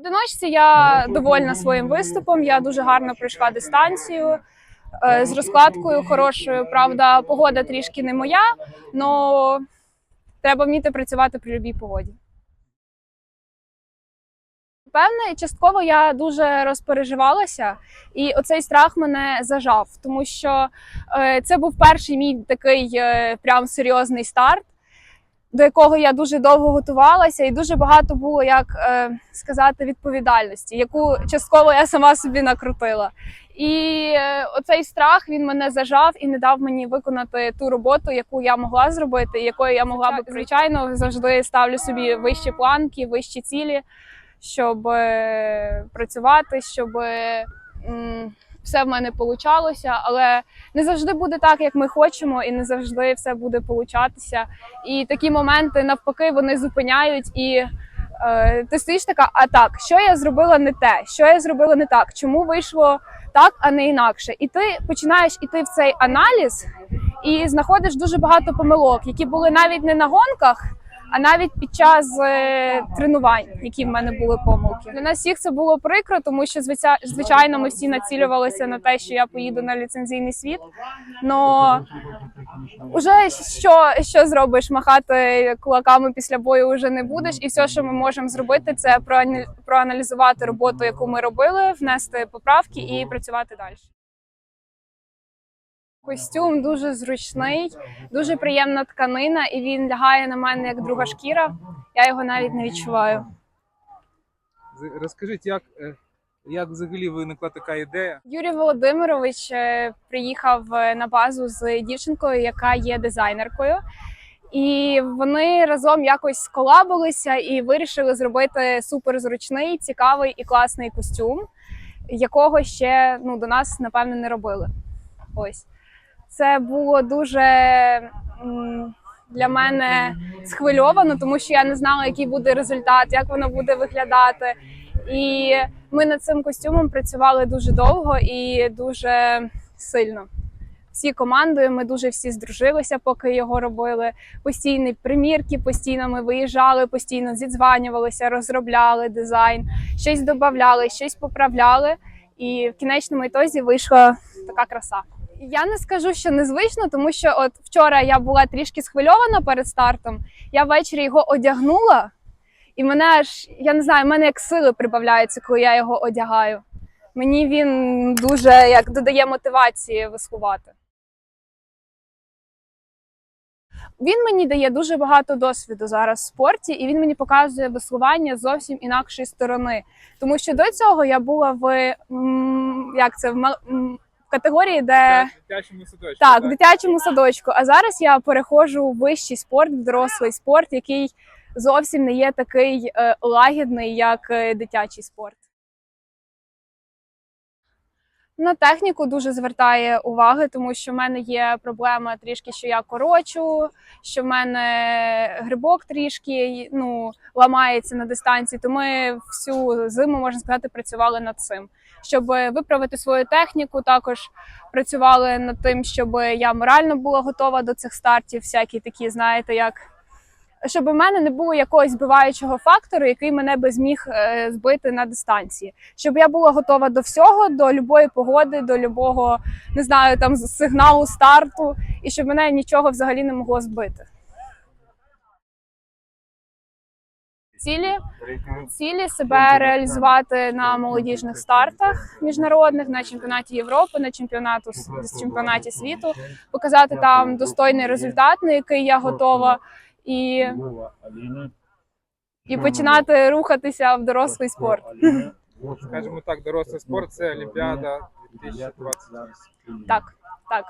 Одиночці я довольна своїм виступом. Я дуже гарно пройшла дистанцію е, з розкладкою хорошою. Правда, погода трішки не моя, але треба вміти працювати при будь-якій погоді. Певне, частково я дуже розпереживалася, і оцей страх мене зажав, тому що е, це був перший мій такий е, прям серйозний старт, до якого я дуже довго готувалася, і дуже багато було, як е, сказати, відповідальності, яку частково я сама собі накрутила. І е, оцей страх він мене зажав і не дав мені виконати ту роботу, яку я могла зробити, і якою я могла би звичайно завжди ставлю собі вищі планки, вищі цілі, щоб е, працювати, щоб е, все в мене получалося, але не завжди буде так, як ми хочемо, і не завжди все буде получатися. І такі моменти навпаки вони зупиняють і. е, Ти стоїш така, а так, що я зробила не те, що я зробила не так, чому вийшло так, а не інакше. І ти починаєш іти в цей аналіз і знаходиш дуже багато помилок, які були навіть не на гонках, а навіть під час е, тренувань, які в мене були помилки. Для нас всіх це було прикро, тому що звича- звичайно ми всі націлювалися на те, що я поїду на ліцензійний світ. Но Уже що, що зробиш? Махати кулаками після бою вже не будеш, і все, що ми можемо зробити, це проаналізувати роботу, яку ми робили, внести поправки і працювати далі. Костюм дуже зручний, дуже приємна тканина, і він лягає на мене як друга шкіра. Я його навіть не відчуваю. Розкажіть, як, е, як взагалі виникла така ідея? Юрій Володимирович е, приїхав е, на базу з дівчинкою, яка є дизайнеркою. І вони разом якось сколабилися і вирішили зробити суперзручний, цікавий і класний костюм, якого ще ну, до нас, напевно, не робили. Ось. Це було дуже для мене схвильовано, тому що я не знала, який буде результат, як воно буде виглядати. І ми над цим костюмом працювали дуже довго і дуже сильно. Всі командою, ми дуже всі здружилися, поки його робили. Постійні примірки, постійно ми виїжджали, постійно зідзванювалися, розробляли дизайн, щось додавали, щось поправляли. І в кінечному ітозі вийшла така краса. Я не скажу, що незвично, тому що от вчора я була трішки схвильована перед стартом. Я ввечері його одягнула, і мене аж я не знаю, мене як сили прибавляються, коли я його одягаю. Мені він дуже як додає мотивації веслувати. Він мені дає дуже багато досвіду зараз в спорті, і він мені показує веслування зовсім інакшої сторони. Тому що до цього я була в як це в категорії, де В дитячому садочку. так, в дитячому садочку. А зараз я переходжу в вищий спорт, в дорослий спорт, який зовсім не є такий е, лагідний, як е, дитячий спорт. На техніку дуже звертає уваги, тому що в мене є проблема трішки, що я корочу, що в мене грибок трішки ну, ламається на дистанції. То ми всю зиму, можна сказати, працювали над цим. Щоб виправити свою техніку, також працювали над тим, щоб я морально була готова до цих стартів, всякі такі, знаєте, як щоб у мене не було якогось збиваючого фактору, який мене би зміг е, збити на дистанції. Щоб я була готова до всього, до любої погоди, до любого не знаю, там сигналу старту, і щоб мене нічого взагалі не могло збити. Цілі цілі себе реалізувати на молодіжних стартах міжнародних на чемпіонаті Європи, на чемпіонату чемпіонаті світу, показати там достойний результат, на який я готова, і, і починати рухатися в дорослий спорт. Скажімо так, дорослий спорт це Олімпіада 2020. Так, так.